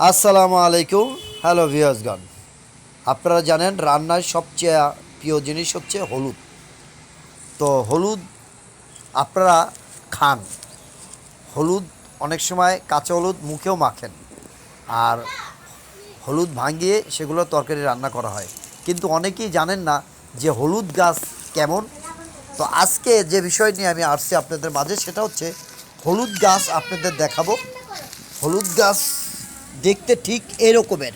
আসসালামু আলাইকুম, হ্যালো ভিউয়ার্সগণ আপনারা জানেন রান্নার সবচেয়ে প্রিয় জিনিস হচ্ছে হলুদ। তো হলুদ আপনারা খান। হলুদ অনেক সময় কাঁচা হলুদ মুখেও মাখেন। আর হলুদ ভাঙিয়ে সেগুলো তরকারি রান্না করা হয়। কিন্তু অনেকেই জানেন না যে হলুদ গাছ কেমন। তো আজকে যে বিষয় নিয়ে আমি আসছি আপনাদের মাঝে সেটা হচ্ছে হলুদ গাছ আপনাদের দেখাবো। হলুদ গাছ দেখতে ঠিক এরকমের।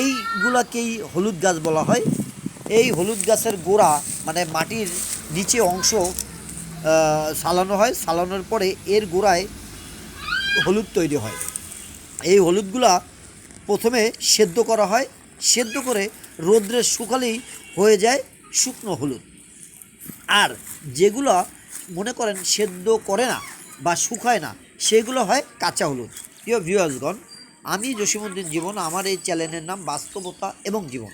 এইগুলাকেই হলুদ গাছ বলা হয়। এই হলুদ গাছের গোড়া মানে মাটির নিচে অংশ সালানো হয়। সালানোর পরে এর গোড়ায় হলুদ তৈরি হয়। এই হলুদগুলা প্রথমে সেদ্ধ করা হয়। সেদ্ধ করে রোদ্রে শুকালেই হয়ে যায় শুকনো হলুদ। আর যেগুলো মনে করেন সেদ্ধ করে না বা শুকায় না, সেগুলো হয় কাঁচা হলুদ। প্রিয় ভিউয়ার্সগণ আমি জসিমুদ্দিন জীবন, আমার এই চ্যানেলের নাম বাস্তবতা এবং জীবন।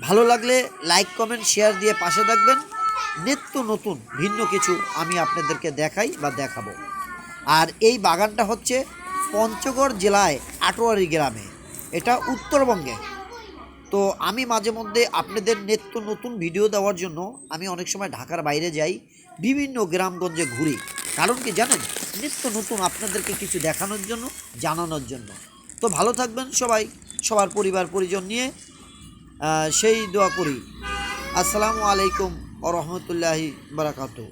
ভালো লাগলে লাইক, কমেন্ট, শেয়ার দিয়ে পাশে থাকবেন। নিত্য নতুন, ভিন্ন কিছু আমি আপনাদেরকে দেখাই বা দেখাবো। আর এই বাগানটা হচ্ছে পঞ্চগড় জেলায় আটোয়ারি গ্রামে। এটা উত্তরবঙ্গে। তো আমি মাঝে মধ্যে আপনাদের নিত্য নতুন ভিডিও দেওয়ার জন্য আমি অনেক সময় ঢাকার বাইরে যাই, বিভিন্ন গ্রামগঞ্জে ঘুরি। কারণ কি জানেন? নিত্য নতুন আপনাদেরকে কিছু দেখানোর জন্য, জানানোর জন্য। তো ভালো থাকবেন সবাই, সবার পরিবার, পরিজন নিয়ে সেই দোয়া করি। আসসালামু আলাইকুম ও রহমতুল্লাহি বারাকাতু